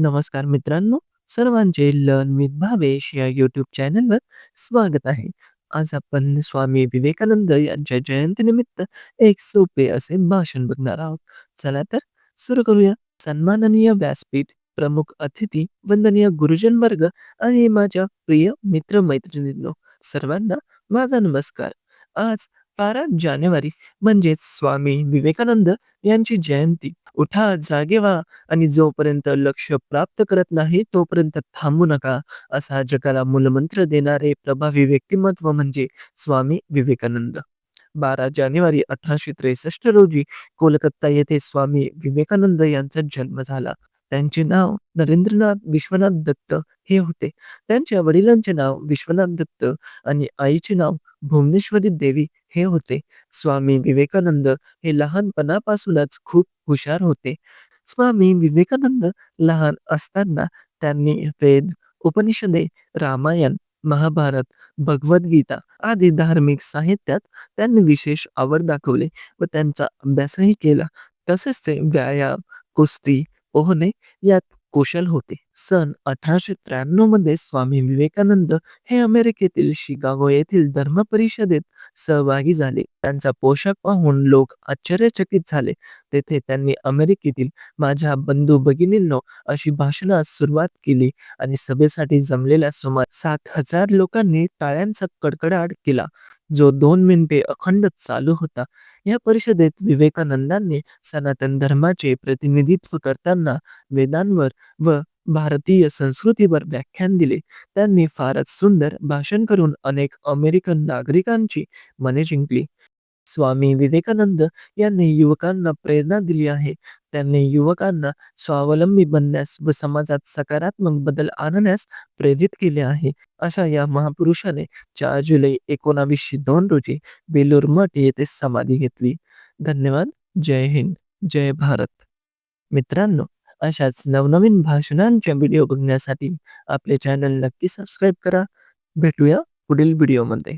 नमस्कार मित्रांनो, सर्वांचे लर्न विथ भावेश या यूट्यूब चॅनलवर स्वागत आहे. आज आपण स्वामी विवेकानंद यांच्या जयंतीनिमित्त एक सोपे असे भाषण बघणार आहोत. चला तर सुरू करूया. सन्माननीय व्यासपीठ, प्रमुख अतिथी, वंदनीय गुरुजन वर्ग आणि माझ्या प्रिय मित्र-मैत्रिणींनो, सर्वांना माझा नमस्कार. आज 12 जानेवारी म्हणजेच स्वामी विवेकानंद यांची जयंती. उठा, जागे व्हा आणि जोपर्यंत लक्ष प्राप्त करत नाही तोपर्यंत थांबू नका, असा जगाला मूलमंत्र देणारे प्रभावी व्यक्तिमत्व म्हणजे स्वामी विवेकानंद. 12 जानेवारी 1863 रोजी कोलकाता येथे स्वामी विवेकानंद यांचा जन्म झाला. त्यांचे नाव नरेंद्रनाथ विश्वनाथ दत्त हे होते. त्यांच्या वडिलांचे नाव विश्वनाथ दत्त आणि आईचे नाव भुवनेश्वरी देवी हे होते. स्वामी विवेकानंद हे लहानपणापासूनच खूप हुशार होते. स्वामी विवेकानंद लहान असताना त्यांनी वेद, उपनिषदे, रामायण, महाभारत, भगवद्गीता आदी धार्मिक साहित्यात त्यांनी विशेष आवड दाखवली व त्यांचा अभ्यासही केला. तसेच ते व्यायाम, कुस्ती, पोहणे यात कुशल होते. सन 1893 मध्ये स्वामी विवेकानंद हे अमेरिकेतील शिकागो येथील धर्म परिषदेत सहभागी झाले. त्यांचा पोशाख पाहून लोक आश्चर्यचकित झाले. तेथे त्यांनी अमेरिकेतील "माझ्या बंधू-भगिनींनो" अशी भाषणास सुरुवात केली आणि सभेसाठी जमलेल्या सुमारे 7,000 लोकांनी टाळ्यांचा कडकडाट केला, जो दोन मिनिटे अखंड चालू होता. या परिषदेत विवेकानंदांनी सनातन धर्माचे प्रतिनिधित्व करताना वेदांवर व भारतीय संस्कृतीवर व्याख्यान दिले. त्यांनी फारच सुंदर भाषण करून अनेक अमेरिकन नागरिकांची मने जिंकली. स्वामी विवेकानंद यांनी युवकांना प्रेरणा दिली आहे. त्यांनी युवकांना स्वावलंबी बनण्यास व समाजात सकारात्मक बदल आणण्यास प्रेरित केले आहे. अशा या महापुरुषाने चार जुलै एकोणावीसशे दोन रोजी बेलूर मठ येथे समाधी घेतली. धन्यवाद. जय हिंद, जय भारत. मित्रांनो, अशाच नवनवीन भाषणांच्या व्हिडिओ बघण्यासाठी आपले चॅनल नक्की सबस्क्राईब करा. भेटूया पुढील व्हिडिओमध्ये.